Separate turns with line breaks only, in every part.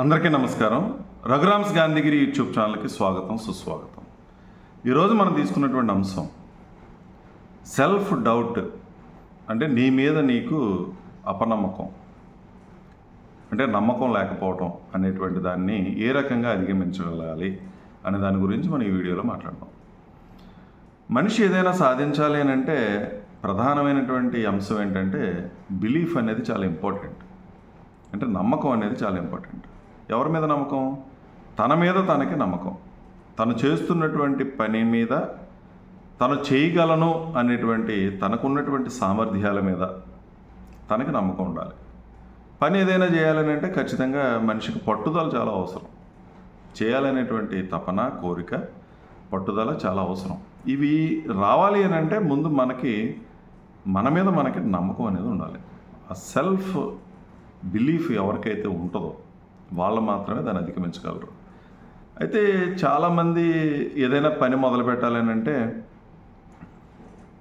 అందరికీ నమస్కారం. రఘురామ్స్ గాంధీగిరి యూట్యూబ్ ఛానల్కి స్వాగతం సుస్వాగతం. ఈరోజు మనం తీసుకున్నటువంటి అంశం సెల్ఫ్ డౌట్ అంటే నీ మీద నీకు అపనమ్మకం. అంటే నమ్మకం లేకపోవటం అనేటువంటి దాన్ని ఏ రకంగా అధిగమించగలగాలి అనే దాని గురించి మనం ఈ వీడియోలో మాట్లాడదాం. మనిషి ఏదైనా సాధించాలి అని అంటే ప్రధానమైనటువంటి అంశం ఏంటంటే బిలీఫ్ అనేది చాలా ఇంపార్టెంట్. అంటే నమ్మకం అనేది చాలా ఇంపార్టెంట్. ఎవరి మీద నమ్మకం? తన మీద తనకి నమ్మకం. తను చేస్తున్నటువంటి పని మీద తను చేయగలను అనేటువంటి తనకున్నటువంటి సామర్థ్యాల మీద తనకి నమ్మకం ఉండాలి. పని ఏదైనా చేయాలని అంటే ఖచ్చితంగా మనిషికి పట్టుదల చాలా అవసరం. చేయాలనేటువంటి తపన కోరిక పట్టుదల చాలా అవసరం. ఇవి రావాలి అని అంటే ముందు మనకి మన మీద మనకి నమ్మకం అనేది ఉండాలి. ఆ సెల్ఫ్ బిలీఫ్ ఎవరికైతే ఉంటుందో వాళ్ళు మాత్రమే దాన్ని అధిగమించగలరు. అయితే చాలామంది ఏదైనా పని మొదలు పెట్టాలని అంటే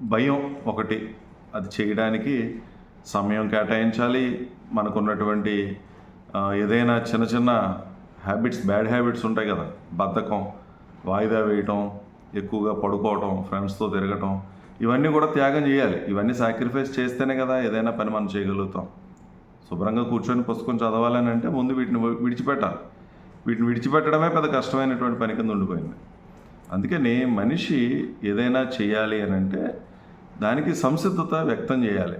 భయం ఒకటి. అది చేయడానికి సమయం కేటాయించాలి. మనకున్నటువంటి ఏదైనా చిన్న చిన్న హ్యాబిట్స్ బ్యాడ్ హ్యాబిట్స్ ఉంటాయి కదా. బద్ధకం వాయిదా వేయటం ఎక్కువగా పడుకోవటం ఫ్రెండ్స్తో తిరగటం ఇవన్నీ కూడా త్యాగం చేయాలి. ఇవన్నీ సాక్రిఫైస్ చేస్తేనే కదా ఏదైనా పని మనం చేయగలుగుతాం. శుభ్రంగా కూర్చొని పుస్తకం చదవాలని అంటే ముందు వీటిని విడిచిపెట్టాలి. వీటిని విడిచిపెట్టడమే పెద్ద కష్టమైనటువంటి పని కింద ఉండిపోయింది. అందుకని మనిషి ఏదైనా చేయాలి అని అంటే దానికి సంసిద్ధత వ్యక్తం చేయాలి.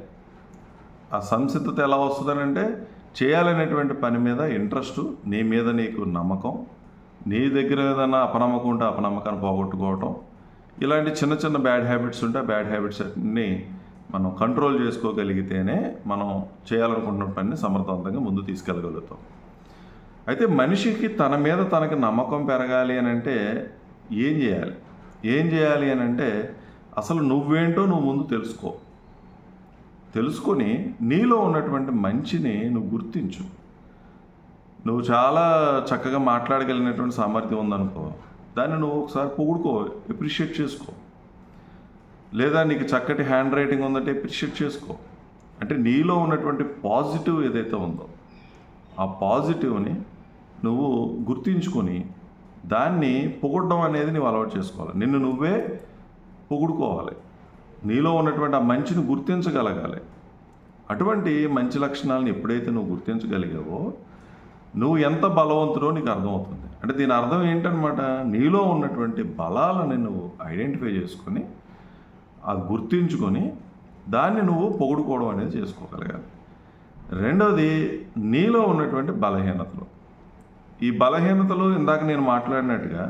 ఆ సంసిద్ధత ఎలా వస్తుందనంటే చేయాలనేటువంటి పని మీద ఇంట్రెస్ట్ నీ మీద నీకు నమ్మకం నీ దగ్గర ఏదైనా అపనమ్మకం ఉంటే అపనమ్మకాన్ని పోగొట్టుకోవటం ఇలాంటి చిన్న చిన్న బ్యాడ్ హ్యాబిట్స్ ఉంటే బ్యాడ్ హ్యాబిట్స్ అన్ని మనం కంట్రోల్ చేసుకోగలిగితేనే మనం చేయాలనుకుంటున్న పనిని సమర్థవంతంగా ముందు తీసుకెళ్ళగలుగుతాం. అయితే మనిషికి తన మీద తనకి నమ్మకం పెరగాలి అని అంటే ఏం చేయాలి? ఏం చేయాలి అని అంటే అసలు నువ్వేంటో నువ్వు ముందు తెలుసుకో. తెలుసుకొని నీలో ఉన్నటువంటి మంచిని నువ్వు గుర్తించు. నువ్వు చాలా చక్కగా మాట్లాడగలిగినటువంటి సామర్థ్యం ఉందనుకో దాన్ని నువ్వు ఒకసారి పొగుడుకో ఎప్రిషియేట్ చేసుకో. లేదా నీకు చక్కటి హ్యాండ్ రైటింగ్ ఉందంటే అప్రిషియేట్ చేసుకో. అంటే నీలో ఉన్నటువంటి పాజిటివ్ ఏదైతే ఉందో ఆ పాజిటివ్ని నువ్వు గుర్తించుకొని దాన్ని పొగడడం అనేది నువ్వు అలవాటు చేసుకోవాలి. నిన్ను నువ్వే పొగుడుకోవాలి. నీలో ఉన్నటువంటి ఆ మంచిని గుర్తించగలగాలి. అటువంటి మంచి లక్షణాలను ఎప్పుడైతే నువ్వు గుర్తించగలిగావో నువ్వు ఎంత బలవంతుడో నీకు అర్థమవుతుంది. అంటే దీని అర్థం ఏంటనమాట నీలో ఉన్నటువంటి బలాలని నువ్వు ఐడెంటిఫై చేసుకొని అది గుర్తించుకొని దాన్ని నువ్వు పొగుడుకోవడం అనేది చేసుకోగలగాలి. రెండవది నీలో ఉన్నటువంటి బలహీనతలు. ఈ బలహీనతలు ఇందాక నేను మాట్లాడినట్టుగా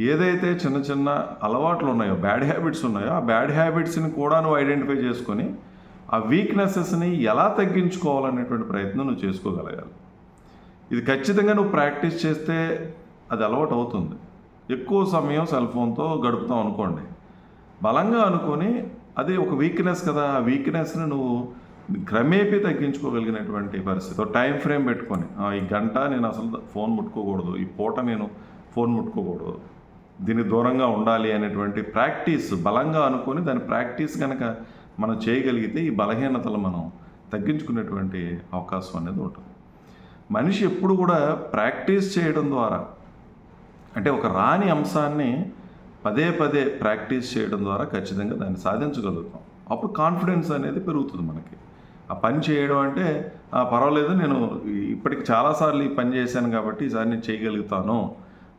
ఏదైతే చిన్న చిన్న అలవాట్లు ఉన్నాయో బ్యాడ్ హ్యాబిట్స్ ఉన్నాయో ఆ బ్యాడ్ హ్యాబిట్స్ని కూడా నువ్వు ఐడెంటిఫై చేసుకొని ఆ వీక్నెసెస్ని ఎలా తగ్గించుకోవాలనేటువంటి ప్రయత్నం నువ్వు చేసుకోగలగాలి. ఇది ఖచ్చితంగా నువ్వు ప్రాక్టీస్ చేస్తే అది అలవాటు అవుతుంది. ఎక్కువ సమయం సెల్ ఫోన్తో గడుపుతాం అనుకోండి. బలంగా అనుకొని అది ఒక వీక్నెస్ కదా ఆ వీక్నెస్ని నువ్వు క్రమేపీ తగ్గించుకోగలిగినటువంటి పరిస్థితి. టైం ఫ్రేమ్ పెట్టుకొని ఈ గంట నేను అసలు ఫోన్ ముట్టుకోకూడదు ఈ పూట నేను ఫోన్ ముట్టుకోకూడదు దీనికి దూరంగా ఉండాలి అనేటువంటి ప్రాక్టీస్ బలంగా అనుకొని దాని ప్రాక్టీస్ కనుక మనం చేయగలిగితే ఈ బలహీనతలు మనం తగ్గించుకునేటువంటి అవకాశం అనేది ఉంటుంది. మనిషి ఎప్పుడు కూడా ప్రాక్టీస్ చేయడం ద్వారా అంటే ఒక రాని అంశాన్ని పదే పదే ప్రాక్టీస్ చేయడం ద్వారా ఖచ్చితంగా దాన్ని సాధించగలుగుతాం. అప్పుడు కాన్ఫిడెన్స్ అనేది పెరుగుతుంది మనకి. ఆ పని చేయడం అంటే పర్వాలేదు నేను ఇప్పటికి చాలాసార్లు ఈ పని చేశాను కాబట్టి ఈసారి నేను చేయగలుగుతాను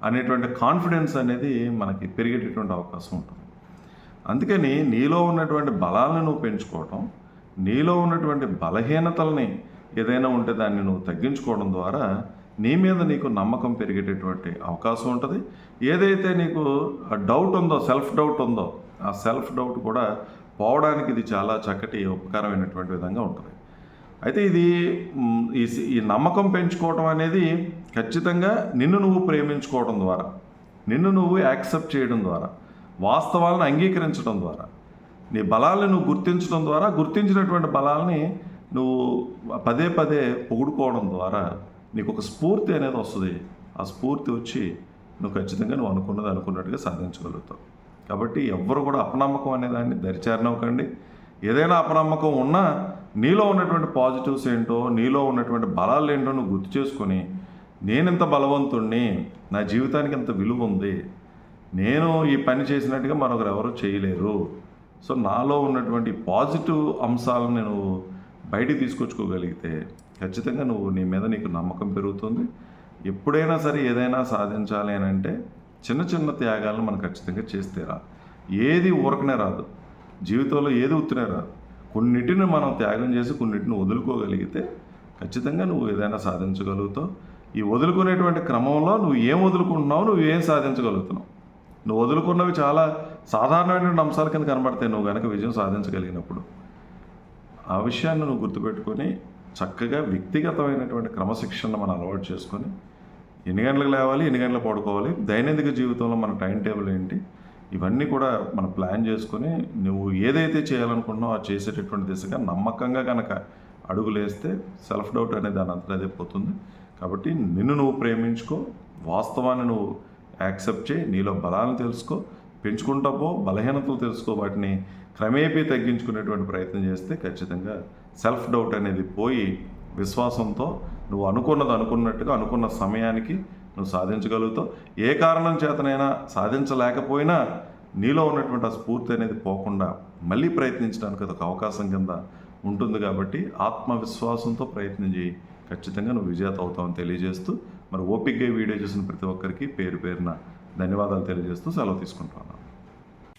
అనేటువంటి కాన్ఫిడెన్స్ అనేది మనకి పెరిగేటటువంటి అవకాశం ఉంటుంది. అందుకని నీలో ఉన్నటువంటి బలాలను నువ్వు పెంచుకోవటం నీలో ఉన్నటువంటి బలహీనతల్ని ఏదైనా ఉంటే దాన్ని నువ్వు తగ్గించుకోవడం ద్వారా నీ మీద నీకు నమ్మకం పెరిగేటటువంటి అవకాశం ఉంటుంది. ఏదైతే నీకు డౌట్ ఉందో సెల్ఫ్ డౌట్ ఉందో ఆ సెల్ఫ్ డౌట్ కూడా పోవడానికి ఇది చాలా చక్కటి ఉపకారమైనటువంటి విధంగా ఉంటుంది. అయితే ఇది ఈ ఈ నమ్మకం పెంచుకోవడం అనేది ఖచ్చితంగా నిన్ను నువ్వు ప్రేమించుకోవడం ద్వారా నిన్ను నువ్వు యాక్సెప్ట్ చేయడం ద్వారా వాస్తవాలను అంగీకరించడం ద్వారా నీ బలాలను నువ్వు గుర్తించడం ద్వారా గుర్తించినటువంటి బలాల్ని నువ్వు పదే పదే పొగుడుకోవడం ద్వారా నీకు ఒక స్ఫూర్తి అనేది వస్తుంది. ఆ స్ఫూర్తి వచ్చి నువ్వు ఖచ్చితంగా నువ్వు అనుకున్నది అనుకున్నట్టుగా సాధించగలుగుతావు. కాబట్టి ఎవ్వరు కూడా అపనమ్మకం అనే దాన్ని దరిచారనవ్వకండి. ఏదైనా అపనమ్మకం ఉన్నా నీలో ఉన్నటువంటి పాజిటివ్స్ ఏంటో నీలో ఉన్నటువంటి బలాలు ఏంటో నువ్వు గుర్తు చేసుకొని నేనింత బలవంతుణ్ణి నా జీవితానికి ఇంత విలువ ఉంది నేను ఈ పని చేసినట్టుగా మరొకరు ఎవరు చేయలేరు. సో నాలో ఉన్నటువంటి పాజిటివ్ అంశాలను నేను బయటికి తీసుకొచ్చుకోగలిగితే ఖచ్చితంగా నువ్వు నీ మీద నీకు నమ్మకం పెరుగుతుంది. ఎప్పుడైనా సరే ఏదైనా సాధించాలి అని అంటే చిన్న చిన్న త్యాగాలను మనం ఖచ్చితంగా చేస్తేరా ఏది ఊరకనే రాదు. జీవితంలో ఏది ఉత్తినే రాదు. కొన్నిటిని మనం త్యాగం చేసి కొన్నిటిని వదులుకోగలిగితే ఖచ్చితంగా నువ్వు ఏదైనా సాధించగలుగుతావు. ఈ వదులుకునేటువంటి క్రమంలో నువ్వు ఏం వదులుకుంటున్నావు నువ్వు ఏం సాధించగలుగుతున్నావు? నువ్వు వదులుకున్నవి చాలా సాధారణమైన అంశాల కింద కనబడతాయి. నువ్వు కనుక విజయం సాధించగలిగినప్పుడు ఆ విషయాన్ని నువ్వు గుర్తుపెట్టుకొని చక్కగా వ్యక్తిగతమైనటువంటి క్రమశిక్షణ మనం అలవాటు చేసుకొని ఎన్ని గంటలకు లేవాలి ఎన్ని గంటలకు పడుకోవాలి దైనందిక జీవితంలో మన టైం టేబుల్ ఏంటి ఇవన్నీ కూడా మనం ప్లాన్ చేసుకొని నువ్వు ఏదైతే చేయాలనుకుంటున్నావో అది చేసేటటువంటి దిశగా నమ్మకంగా కనుక అడుగులేస్తే సెల్ఫ్ డౌట్ అనేది దాని అంతటా అదే పోతుంది. కాబట్టి నిన్ను నువ్వు ప్రేమించుకో వాస్తవాన్ని నువ్వు యాక్సెప్ట్ చేయి నీలో బలాలను తెలుసుకో పెంచుకుంటా పో బలహీనతలు తెలుసుకో వాటిని క్రమేపీ తగ్గించుకునేటువంటి ప్రయత్నం చేస్తే ఖచ్చితంగా సెల్ఫ్ డౌట్ అనేది పోయి విశ్వాసంతో నువ్వు అనుకున్నది అనుకున్నట్టుగా అనుకున్న సమయానికి నువ్వు సాధించగలుగుతావు. ఏ కారణం చేతనైనా సాధించలేకపోయినా నీలో ఉన్నటువంటి ఆ స్ఫూర్తి అనేది పోకుండా మళ్ళీ ప్రయత్నించడానికి అదొక అవకాశం కింద ఉంటుంది కాబట్టి ఆత్మవిశ్వాసంతో ప్రయత్నం చేయి. ఖచ్చితంగా నువ్వు విజేత అవుతావని తెలియజేస్తూ మరి ఓపిక్గా వీడియో చూసిన ప్రతి ఒక్కరికి పేరు పేరున ధన్యవాదాలు తెలియజేస్తూ సెలవు తీసుకుంటున్నాను.